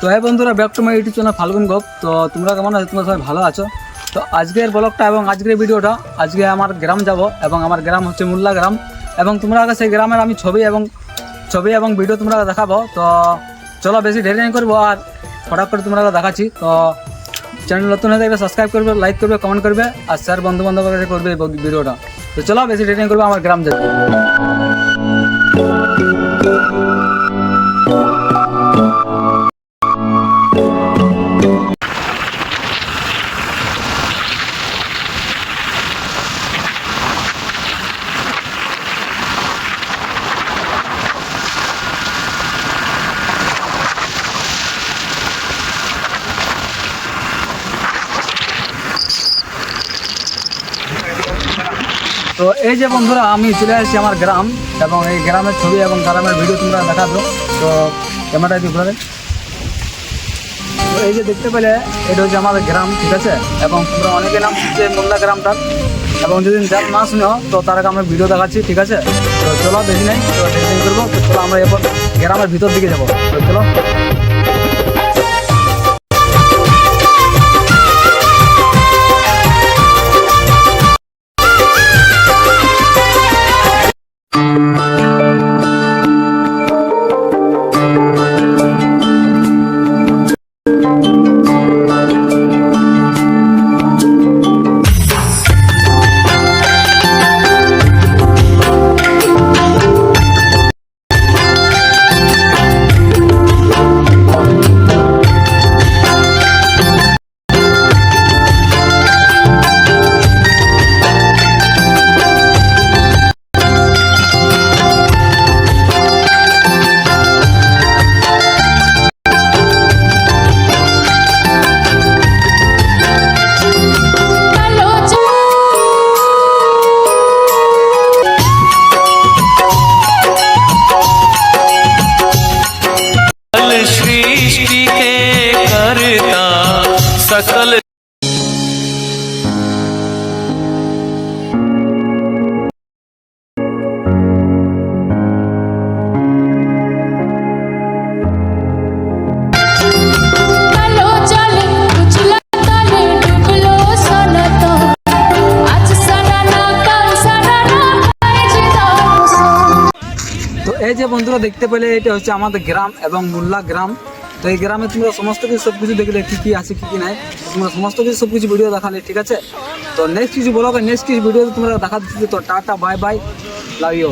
তো হ্যাঁ বন্ধুরা back to my YouTube channel Falgun গপ তো তোমরা কেমন আছো? তোমরা সবাই ভালো আছো? তো আজকের ব্লগটা এবং আজকের ভিডিওটা, আজকে আমার গ্রাম যাব এবং আমার গ্রাম হচ্ছে মুল্লা গ্রাম। এবং তোমরা আগে সেই গ্রামের আমি ছবি এবং ছবি এবং ভিডিও তোমরা দেখাবো। তো চলো বেশি নেই করব আর ফটাক করে তোমরা দেখাচ্ছি। তো চ্যানেল নতুন হয়ে থাকলে সাবস্ক্রাইব করবে লাইক করবে কমেন্ট করবে। আর স্যার বন্ধু বান্ধব করবে এই ভিডিওটা তো চলো বেশি দেরি নেই করব, আমার গ্রাম যাবে। তো এই যে বন্ধুরা, আমি চলে আসছি আমার গ্রাম এবং এই গ্রামের ছবি এবং গ্রামের ভিডিও তোমরা দেখাবো। তো ক্যামেরাটা দিয়ে তো এই যে দেখতে পেলে, এটা হচ্ছে আমাদের গ্রাম, ঠিক আছে? এবং তোমরা অনেকে নাম হচ্ছে মোল্লা গ্রামটা এবং যদি যার না শুনো, তো তার আগে আমরা ভিডিও দেখাচ্ছি, ঠিক আছে? তো চলো বেশি নাই, তো করব। তো আমরা এরপর গ্রামের ভিতর দিকে যাব। তো চলো। তো এই যে বন্ধুরা দেখতে পেলে এটা হচ্ছে আমাদের গ্রাম এবং মুল্লা গ্রাম তো এই গ্রামে তোমরা সমস্ত কিছু সব কিছু দেখলে কী কী আছে, কী কী নাই। তোমরা সমস্ত কিছু সব কিছু ভিডিও দেখালে, ঠিক আছে? তো নেক্সট কিছু বলো নেক্সট কিছু ভিডিও তোমরা দেখা দিচ্ছি। তো tata bye bye love you